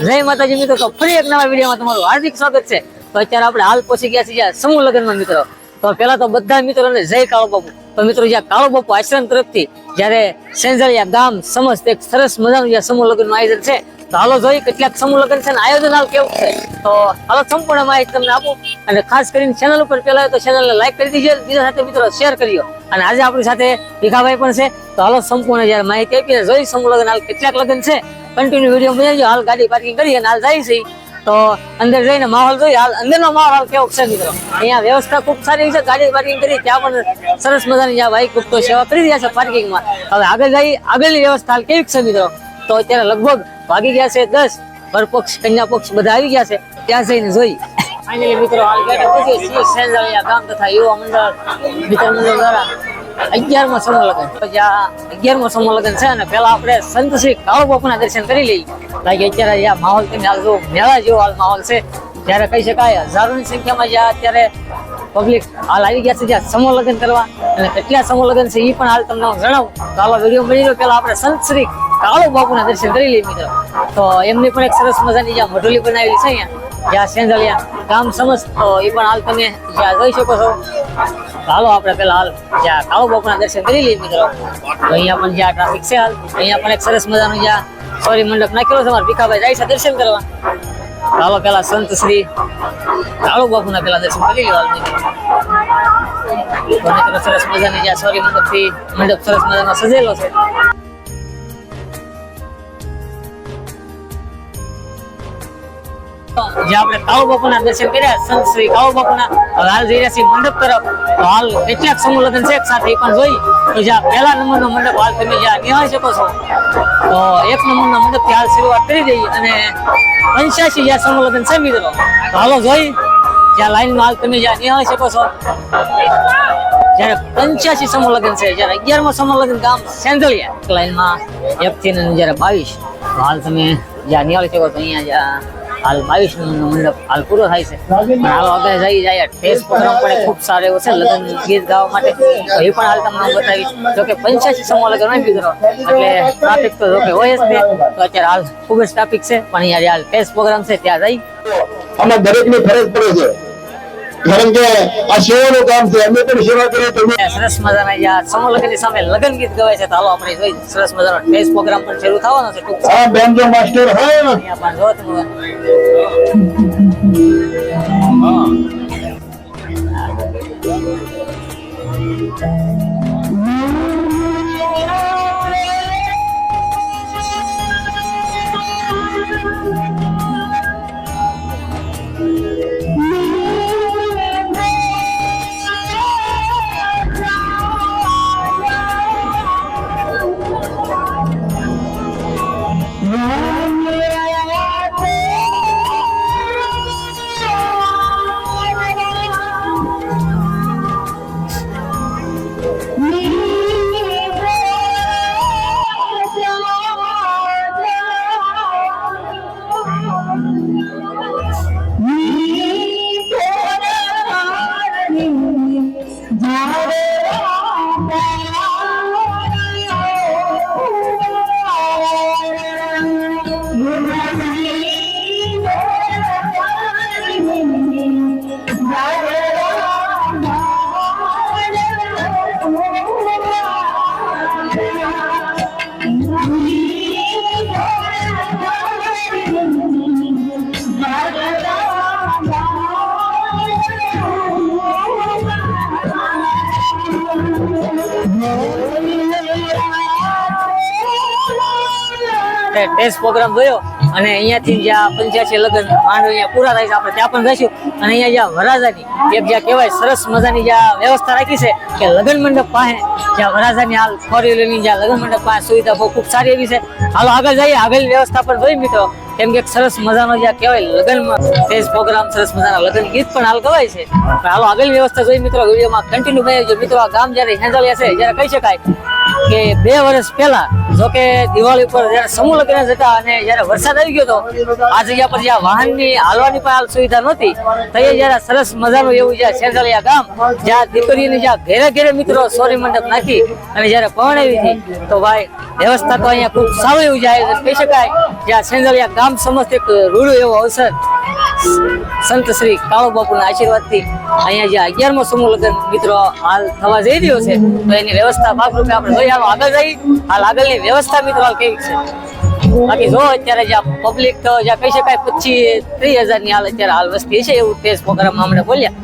જય માતાજી મિત્રો ફરી એક નવા વિડીયોમાં તમારું હાર્દિક સ્વાગત છે. તો અત્યારે આપણે હાલ પહોંચી ગયા છીએ સમૂહ લગ્નમાં મિત્રો. તો પેલા તો બધા મિત્રોને જય કાળો બાપુ તો મિત્રો, જ્યાં કાળો બાપુ આશ્રમ તરફથી જ્યારે સેંજળિયા ગામ સમસ્ત એક સરસ મજાનું જ્યાં સમૂહ લગ્નનું આયોજન છે, તો હાલો જોઈ કેટલાક સમૂહ લગ્ન છે આયોજન હાલ કેવું છે. તો હાલો સંપૂર્ણ માહિતી તમને આપું અને ખાસ કરીને ચેનલ ઉપર પેલા હોય તો ચેનલને લાઈક કરી દીજો, બીજા સાથે મિત્રો શેર કર્યો. અને આજે આપણી સાથે ભીખાભાઈ પણ છે. તો હાલો સંપૂર્ણ જ્યારે માહિતી આપીને જોઈ સમૂહ લગ્ન હાલ કેટલાક લગ્ન છે. કન્ટિન્યુ વીડિયો બનાવજો હાલ ગાડી પાર્કિંગ કરી અને હાલ જાય છે. તો અંદર જઈને માહોલ જોઈ, હાલ અંદરનો માહોલ, હાલ કેવો છે મિત્રો? અહીંયા વ્યવસ્થા ખૂબ સારી છે, ગાડી પાર્કિંગ કરી, ત્યાં પણ સરસ મજાની જ્યાં બાઈક ગુપ્તો સેવા કરી રહ્યા છે પાર્કિંગમાં હવે આગળ જઈ આગળની વ્યવસ્થા હાલ કેવી છે મિત્રો? તો અત્યારે લગભગ ભાગી ગયા છે દસ, વરપક્ષ કન્યા પક્ષ બધા આવી ગયા છે, ત્યાં જઈને જોઈ. ફાઇનલી મિત્રો, હાલ બેઠા પછી શ્રી સેંજાળિયા ગામ તથા યુવા મંડળ, મિત્ર મંડળ દ્વારા. અગિયારમો સમૂહ લગ્ન. પછી આ અગિયારમો સમૂહ લગ્ન છે અને પેલા આપણે સંત શ્રી કાળુ બાપુના દર્શન કરી લઈએ. બાકી અત્યારે આ માહોલ તમે હાલ જો મેળા જેવો હાલ માહોલ છે. ત્યારે કહી શકાય હજારોની સંખ્યામાં જ્યાં અત્યારે પબ્લિક હાલ આવી ગયા છે જ્યાં સમૂહ લગ્ન કરવા. અને કેટલા સમૂહ લગ્ન છે એ પણ હાલ તમને હું જણાવું. તો હાલો વીડિયો મળી લો પેલા આપણે સંત શ્રી કાળુ બાપુના દર્શન કરી લઈએ મિત્રો. તો એમની પણ એક સરસ મજાની જ્યાં મઢોલી બનાવેલી છે અહીંયા. જ્યાં સેંદલિયા ગામ સમજ તો એ પણ હાલ તમે જ્યાં જોઈ શકો છો. હાલો આપણે પેલા હાલ જ્યાં કાળો બાપુના દર્શન કરી લઈએ મિત્રો. તો અહીંયા પણ જ્યાં ટ્રાફિક છે હાલ, અહીંયા પણ એક સરસ મજાનું જ્યાં સોરી મંડપ નાખેલો છે મારા ભીખાભાઈ જાય છે દર્શન કરવા. હાલો પેલા સંત શ્રી કાળો બાપુના પેલા દર્શન કરી લેવા સરસ મજાની જ્યાં સોરી મંડપથી મંડપ સરસ મજાનો સજેલો છે. જે આપણે કાવ બાપુના દર્શન કર્યા, સંત શ્રી કાવ બાપુના હાલ જઈ રહ્યા છીએ મંડપ તરફ. તો હાલ કેટલાક સમૂહ લગ્ન છે, એક સાથે એ પણ જોઈ. તો જ્યાં પહેલા નંબરનો મંડપ હાલ તમે જ્યાં નિહાળી શકો છો. તો એક નંબરનો મંડપ હાલ શરૂઆત કરી દઈ અને પંચ્યાસી જ્યાં સમૂહ લગ્ન છે મિત્રો હાલો જોઈ. જ્યાં લાઈનમાં હાલ તમે જ્યાં નિહાળી શકો છો. જ્યારે પંચ્યાસી સમૂહ લગ્ન છે, જ્યારે અગિયારમાં સમૂહ લગ્ન ગામ સેન્દ્રલિયા લાઈનમાં એક થી જયારે બાવીસ. હાલ તમે જ્યાં નિહાળી શકો તો અહીંયા જ્યાં હાલ બાવીસ મંડપ હાલ પૂરો થાય છે. પણ હાલ આગળ જઈ જાય ટેસ્ટ પ્રોગ્રામ પણ ખૂબ સારો એવો છે, લગ્ન ગીત ગાવા માટે. એ પણ હાલ તમને બતાવીશ. જો કે પંચ્યાસી સમૂહ લગ્ન નથી કરો એટલે ટ્રાફિક તો જો કે હોય જ ને તો અત્યારે હાલ ખૂબ જ ટ્રાફિક છે, પણ અહીંયા હાલ ટેસ્ટ પ્રોગ્રામ છે, ત્યાં જઈ. આમાં દરેકની ફરજ પડે છે. કારણ કે આ સેવાનું કામ છે. અમે પણ સેવા કરીએ તો સરસ મજાના યાર સમૂહ લગ્ન સામે લગ્ન ગીત ગવાય છે. તો હાલો આપણે જોઈ સરસ મજાનો ટેસ્ટ પ્રોગ્રામ પણ શરૂ થવાનો છે. ટૂંક આ બેન્જો માસ્ટર હોય અહીંયા જો તમે. તે ટેસ્ટ પ્રોગ્રામ ગયો અને અહીંયાથી જ્યાં પંચ્યાસી લગ્ન માંડવી અહીંયા પૂરા થાય છે, આપણે ત્યાં પણ જઈશું. અને અહીંયા જ્યાં વરાજાની એક જ્યાં કહેવાય સરસ મજાની જ્યાં વ્યવસ્થા રાખી છે કે લગ્ન મંડપ પાસે જ્યાં વરાજાની હાલ ફોર વ્હીલરની જ્યાં લગ્ન મંડપ પાસે સુવિધા બહુ ખૂબ સારી એવી છે. હાલો આગળ જઈએ, આગળની વ્યવસ્થા પણ જોઈ મિત્રો. કેમ કે સરસ મજાનો જ્યાં કહેવાય લગ્નમાં સ્ટેજ પ્રોગ્રામ સરસ મજાના લગ્ન ગીત પણ હાલ ગવાય છે. હાલો આગળ વ્યવસ્થા જોઈ મિત્રો, વિડીયોમાં કન્ટિન્યુ બનાવજો મિત્રો, આ ગામ જ્યારે હેન્ડલ છે, જ્યારે કહી શકાય કે બે વર્ષ પહેલા જો કે દિવાળી ઉપર જયારે સમૂહ લગ્ન જતા અને જયારે વરસાદ આવી ગયો હતો આ જગ્યા પર જ્યાં વાહનની હાલવાની પણ સુવિધા નહોતી, તો જયારે સરસ મજાનું એવું જ્યાં શેરજાળિયા ગામ, જ્યાં દીકરીને જ્યાં ઘેરે ઘેરે મિત્રો સોરી મંડપ નાખી અને જયારે પરણાવી હતી, તો ભાઈ વ્યવસ્થા તો અહીંયા ખૂબ સારું એવું જાય કહી શકાય. જ્યાં શેરજાળિયા ગામ સમસ્ત એક રૂડું એવો અવસર સંત શ્રી કાળો બાપુના આશીર્વાદથી અહીંયા જે અગિયારમો સમૂહ લગ્ન મિત્રો હાલ થવા જઈ રહ્યો છે, તો એની વ્યવસ્થા ભાગરૂપે આપણે હાલો આગળ જઈ. હાલ આગળની વ્યવસ્થા મિત્રો કેવી છે? બાકી જો અત્યારે જ્યાં પબ્લિક તો જ્યાં કહી શકાય પચીસ ત્રીસ હજારની હાલ અત્યારે હાલ વસ્તી છે એવું ટેસ્ટ પ્રોગ્રામમાં હમણાં બોલ્યા.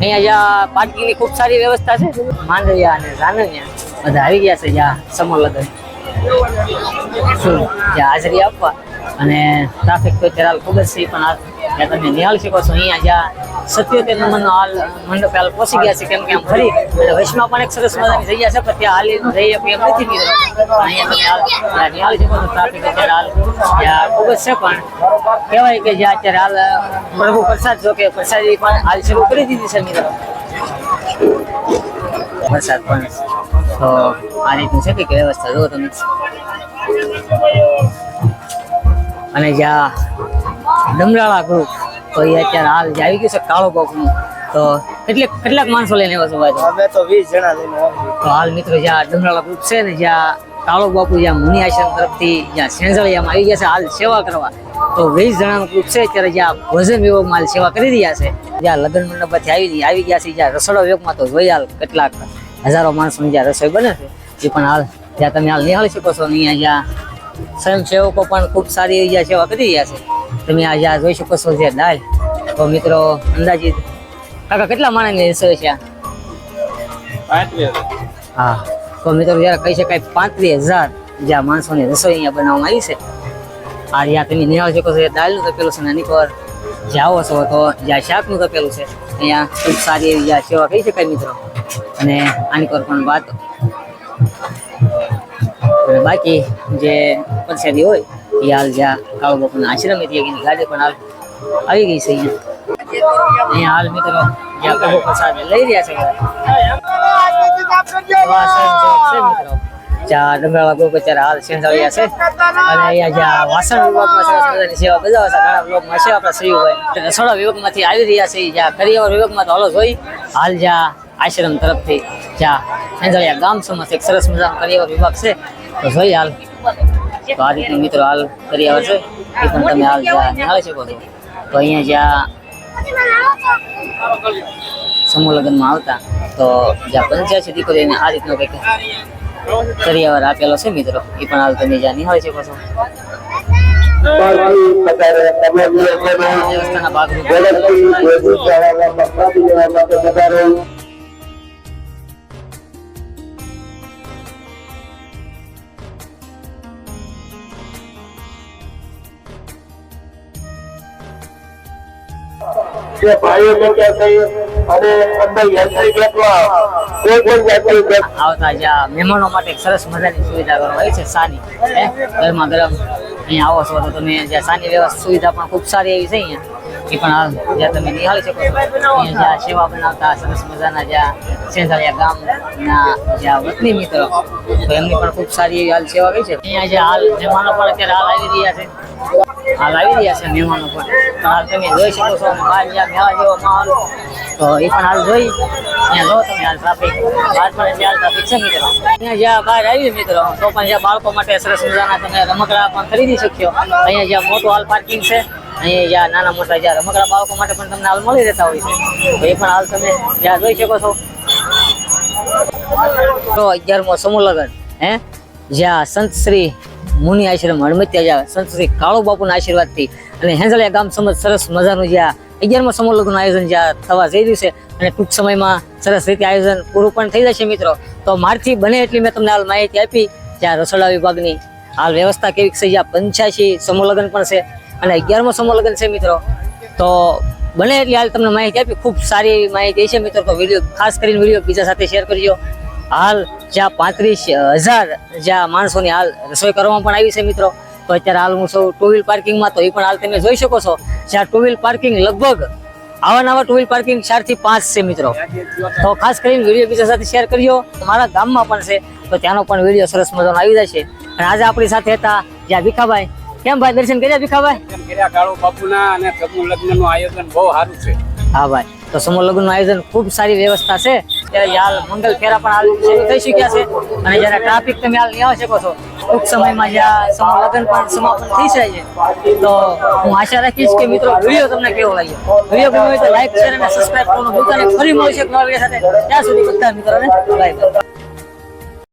અહીંયા જ્યાં પાર્કિંગની ખૂબ સારી વ્યવસ્થા છે. માંડવિયા અને રાનવિયા બધા આવી ગયા છે જ્યાં સમર લગન. જ્યાં હાજરી આપવા. અને ટ્રાફિક તો અત્યારે હાલ ખૂબ જ છે, પણ જ્યાં તમે નિહાળી શકો છો અહીંયા જ્યાં સત્યોતેર નંબરનો હાલ મંડપ હાલ પહોંચી ગયા છે, કેમ કે આમ ફરી અને વચમાં પણ એક સરસ મજાની જગ્યા છે, પણ ત્યાં હાલી જઈ શકે એમ નથી કીધું અહીંયા તમે હાલ નિહાળી શકો છો ટ્રાફિક અત્યારે હાલ ત્યાં ખૂબ જ છે, પણ કહેવાય કે જ્યાં અત્યારે હાલ પ્રભુ પ્રસાદ, જો કે પ્રસાદી પણ હાલ શરૂ કરી દીધી છે મિત્રો. વરસાદ પણ, તો આ રીતનું છે કે વ્યવસ્થા, જો તમે. અને જ્યાં ડમરાળા ગ્રુપ તો એ અત્યારે હાલ જે આવી ગયું છે કાળો બાપુનું તો કેટલાક કેટલાક માણસો લઈને આવ્યો છો ભાઈ? અમે તો વીસ જણા લઈને તો હાલ મિત્રો જ્યાં ડમરાળા ગ્રુપ છે ને જ્યાં કાળો બાપુ જ્યાં મુનિ આશ્રમ તરફથી જ્યાં સેંજળિયામાં આવી ગયા છે હાલ સેવા કરવા. તો વીસ જણાનું ગ્રુપ છે અત્યારે જ્યાં ભોજન વિભાગમાં હાલ સેવા કરી રહ્યા છે. જ્યાં લગ્ન મંડપથી આવી આવી ગયા છે જ્યાં રસોડા વિભાગમાં તો જોઈ હાલ કેટલાક હજારો માણસોની જ્યાં રસોઈ બને છે એ પણ હાલ જ્યાં તમે હાલ નિહાળી શકો છો અહીંયા જ્યાં સ્વયંસેવકો પણ ખૂબ સારી એવી જ્યાં સેવા કરી રહ્યા છે. તમે આજે આ જોઈ શકો છો જે દાળ તો મિત્રો, અંદાજિત કાકા કેટલા માણસની રસોઈ છે? હા. તો મિત્રો જયારે કહી શકાય પાંત્રીસ હજાર જ્યાં માણસોની રસોઈ અહીંયા બનાવવામાં આવી છે. આ જ્યાં તમે નિહાળ શકો છો દાળનું તપેલું છે નાની પર. જાઓ છો તો જ્યાં શાકનું તપેલું છે, અહીંયા ખૂબ સારી એવી સેવા કહી શકાય મિત્રો. અને આની પર પણ વાત. બાકી જે પરસાદી હોય એ હાલ જ્યાં કાળો બાપુના આશ્રમ હતી એની ગાડી પણ હાલ આવી ગઈ છે અહીંયા અહીંયા હાલ મિત્રો જ્યાં પ્રભુ પ્રસાદ લઈ રહ્યા છે બધા. તો આ સ્વયંસેવક છે મિત્રો જ્યાં ડંગરાળા ગ્રુપ અત્યારે હાલ સેંધાવ્યા છે અને અહીંયા જ્યાં વાસણ વિભાગમાં સરસ મજાની સેવા બજાવે છે ઘણા બ્લોકમાં છે આપણા શ્રીયુભાઈ રસોડા વિભાગમાંથી આવી રહ્યા છે જ્યાં કરિયાવર વિભાગમાં તો હાલો જોઈ હાલ જ્યાં આશ્રમ તરફથી જ્યાં સેંધાળિયા ગામ સમસ્ત એક સરસ મજાનો કરિયાવર વિભાગ છે તો જોઈ હાલ તો આ રીતનું મિત્રો હાલ કરિયાવર છે. એ પણ તમે હાલ નિહાળી શકો છો. તો અહીંયા જ્યાં સમૂહ લગ્નમાં આવતા તો જ્યાં પંચાયત છે દીકરીને આ રીતનો કંઈક કરિયાવર આપેલો છે મિત્રો. એ પણ હાલ તમે જ્યાં નિહાળી શકો છો. દેવસ્થાનના ભાગરૂપે. જે ભાઈઓ બેઠા થઈ અને અંદર યાત્રી ગેટમાં કોઈ પણ યાત્રી ગેટ આવતા જ્યાં મહેમાનો માટે સરસ મજાની સુવિધા કરવામાં છે, સાની ગરમા ગરમ. અહીંયા આવો છો તો તમે જ્યાં સાની વ્યવસ્થા સુવિધા પણ ખૂબ સારી એવી છે અહીંયા. એ પણ જ્યાં તમે નિહાળી શકો અહીંયા જ્યાં સેવા બનાવતા, સરસ મજાના જ્યાં સેંધાળિયા ગામના જ્યાં વતની મિત્રો, તો એમની પણ ખૂબ સારી એવી હાલ સેવા કરી છે. અહીંયા જે હાલ મહેમાનો પણ અત્યારે હાલ આવી રહ્યા છે. હાલ આવી રહ્યા છે મહેમાનો પણ. હાલ તમે જોઈ શકો છો બહાર જ્યાં મેળા જેવો તો એ પણ હાલ જોઈ. અહીંયા જો તમે હાલ ટ્રાફિક બહાર છે મિત્રો. અહીંયા જ્યાં બહાર આવી મિત્રો, તો પણ જ્યાં બાળકો માટે સરસ તમે રમકડા પણ ખરીદી શક્યો. અહીંયા જ્યાં મોટું હાલ પાર્કિંગ છે, અહીંયા જ્યાં નાના મોટા જ્યાં રમકડા બાળકો માટે પણ તમને હાલ મળી રહેતા હોય છે. તો એ પણ હાલ તમે જ્યાં જોઈ શકો છો. અગિયારમો સમૂહ લગ્ન, હે? જ્યાં સંત શ્રી મુનિ આશ્રમ હડમત્યા જ્યાં સંત શ્રી કાળુ બાપુના આશીર્વાદથી અને હેંજળિયા ગામ સમજ સરસ મજાનું જ્યાં અગિયારમાં સમૂહ લગ્નનું આયોજન જ્યાં થવા જઈ રહ્યું છે અને ટૂંક સમયમાં સરસ રીતે આયોજન પૂરું પણ થઈ જશે મિત્રો. તો મારથી બને એટલી મેં તમને હાલ માહિતી આપી. જ્યાં રસોડા વિભાગની હાલ વ્યવસ્થા કેવી છે, જ્યાં પંચ્યાસી સમૂહ લગ્ન પણ છે અને અગિયારમાં સમૂહ લગ્ન છે મિત્રો. તો બને એટલી હાલ તમને માહિતી આપી. ખૂબ સારી માહિતી છે મિત્રો. તો વીડિયો ખાસ કરીને વીડિયો બીજા સાથે શેર કરજો. હાલ જ્યાં પાંત્રીસ હજાર જ્યાં માણસોની હાલ રસોઈ કરવામાં પણ આવી છે મિત્રો તો અત્યારે હાલ હું સૌ ટુ વ્હીલ પાર્કિંગમાં તો એ પણ હાલ તમે જોઈ શકો છો જ્યાં ટુ વ્હીલ પાર્કિંગ લગભગ આવા નવા ટુ વ્હીલ પાર્કિંગ ચારથી પાંચ છે મિત્રો. તો ખાસ કરીને વીડિયો બીજા સાથે શેર કરજો. મારા ગામમાં પણ છે તો ત્યાંનો પણ વીડિયો સરસ મજાનો આવી જાય છે. અને આજે આપણી સાથે હતા જ્યાં ભીખાભાઈ. કેમ ભાઈ દર્શન કર્યા ભીખાભાઈ? કર્યા કાળો બાપુના અને લગ્નનું આયોજન બહુ સારું છે. હા ભાઈ. તો સમૂહ લગ્નનું આયોજન ખૂબ સારી વ્યવસ્થા છે. ત્યારે હાલ મંગલ ફેરા પણ થઈ ચૂક્યા છે. અને જ્યારે ટ્રાફિક તમે હાલ નિહાળી શકો છો, ટૂંક સમયમાં જ્યાં સમૂહ લગ્ન પણ સમાપન થઈ જાય છે, તો હું આશા રાખીશ કે મિત્રો વીડિયો તમને કેવો લાગ્યો? વીડિયો ગમ્યો તો લાઈક શેર અને સબસ્ક્રાઈબ કરવાનું ફરી મળશે ત્યાં સુધી બધા મિત્રોને બાય બાય